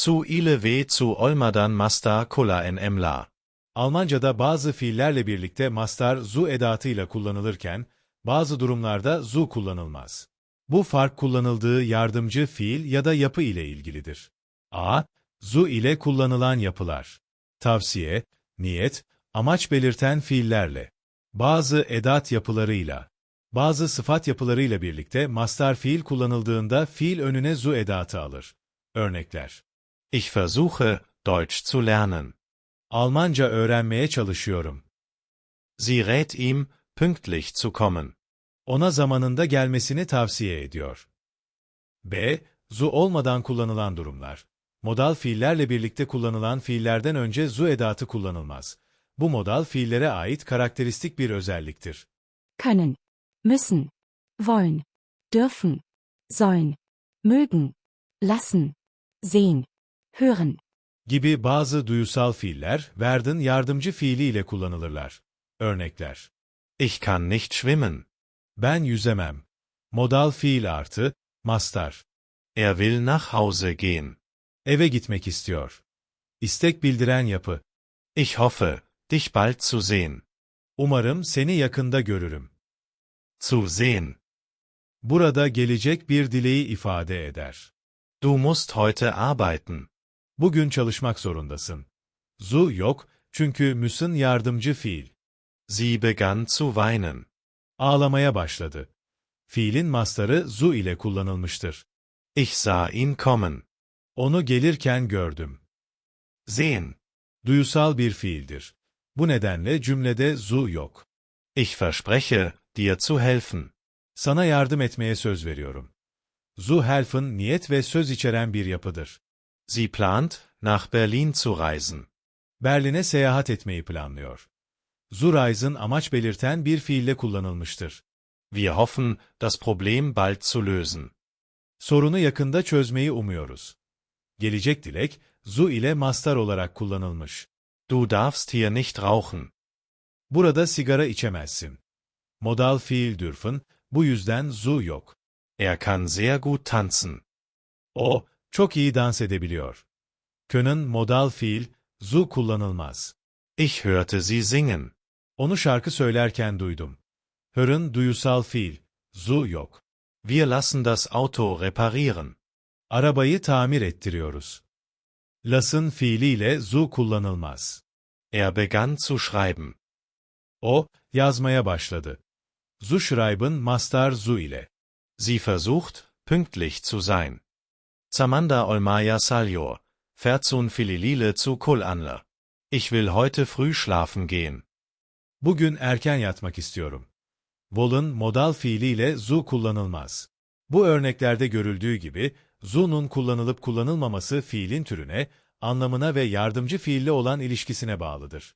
Zu ile ve zu olmadan mastar kola en emla. Almanca'da bazı fiillerle birlikte mastar zu edatıyla kullanılırken, bazı durumlarda zu kullanılmaz. Bu fark kullanıldığı yardımcı fiil ya da yapı ile ilgilidir. A. Zu ile kullanılan yapılar. Tavsiye, niyet, amaç belirten fiillerle. Bazı edat yapılarıyla. Bazı sıfat yapılarıyla birlikte mastar fiil kullanıldığında fiil önüne zu edatı alır. Örnekler. Ich versuche, Deutsch zu lernen. Almanca öğrenmeye çalışıyorum. Sie rät ihm, pünktlich zu kommen. Ona zamanında gelmesini tavsiye ediyor. B. Zu olmadan kullanılan durumlar. Modal fiillerle birlikte kullanılan fiillerden önce zu edatı kullanılmaz. Bu modal fiillere ait karakteristik bir özelliktir. können, müssen, wollen, dürfen, sollen, mögen, lassen, sehen, hören, Gibi bazı duyusal fiiller werden yardımcı fiili ile kullanılırlar. Örnekler. Ich kann nicht schwimmen. Ben yüzemem. Modal fiil artı, mastar. Er will nach Hause gehen. Eve gitmek istiyor. İstek bildiren yapı. Ich hoffe, dich bald zu sehen. Umarım seni yakında görürüm. Zu sehen. Burada gelecek bir dileği ifade eder. Du musst heute arbeiten. Bugün çalışmak zorundasın. Zu yok çünkü müsün yardımcı fiil. Sie begann zu weinen. Ağlamaya başladı. Fiilin mastarı zu ile kullanılmıştır. Ich sah ihn kommen. Onu gelirken gördüm. Sehen. Duyusal bir fiildir. Bu nedenle cümlede zu yok. Ich verspreche, dir zu helfen. Sana yardım etmeye söz veriyorum. Zu helfen niyet ve söz içeren bir yapıdır. Sie plant, nach Berlin zu reisen. Berlin'e seyahat etmeyi planlıyor. Zu reisen amaç belirten bir fiille kullanılmıştır. Wir hoffen, das Problem bald zu lösen. Sorunu yakında çözmeyi umuyoruz. Gelecek dilek, zu ile mastar olarak kullanılmış. Du darfst hier nicht rauchen. Burada sigara içemezsin. Modal fiil dürfen, bu yüzden zu yok. Er kann sehr gut tanzen. O, çok iyi dans edebiliyor. Können modal fiil, zu kullanılmaz. Ich hörte sie singen. Onu şarkı söylerken duydum. Hören duyusal fiil, zu yok. Wir lassen das Auto reparieren. Arabayı tamir ettiriyoruz. Lassen fiiliyle zu kullanılmaz. Er begann zu schreiben. O, yazmaya başladı. Zu schreiben mastar zu ile. Sie versucht, pünktlich zu sein. Zamanda Olmaya Saljo, Ferzun Fililile zu Kolanle. Ich will heute früh schlafen gehen. Bugün erken yatmak istiyorum. Wollen modal fiiliyle zu kullanılmaz. Bu örneklerde görüldüğü gibi, zu'nun kullanılıp kullanılmaması fiilin türüne, anlamına ve yardımcı fiille olan ilişkisine bağlıdır.